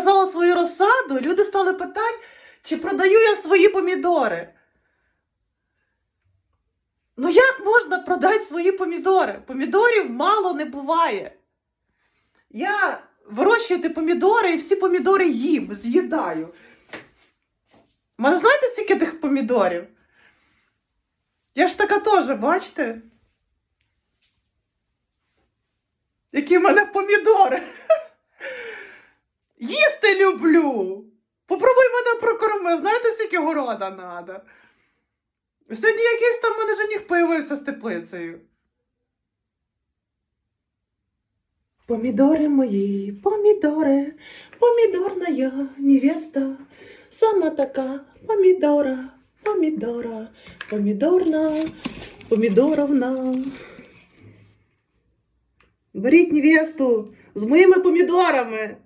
показала свою розсаду, люди стали питати, чи продаю я свої помідори. Ну як можна продати свої помідори? Помідорів мало не буває. Я вирощую помідори і всі помідори їм, з'їдаю. У мене знаєте, скільки тих помідорів? Я ж така теж, бачите? Які в мене помідори. Їсти люблю. Попробуй мене прокорми. Знаєте, скільки города треба? Сьогодні якийсь там мене жених появився з теплицею. Помідори мої, помідори, помідорна я невеста, сама така помідора, помідора, помідорна, помідоровна. Беріть невесту з моїми помідорами.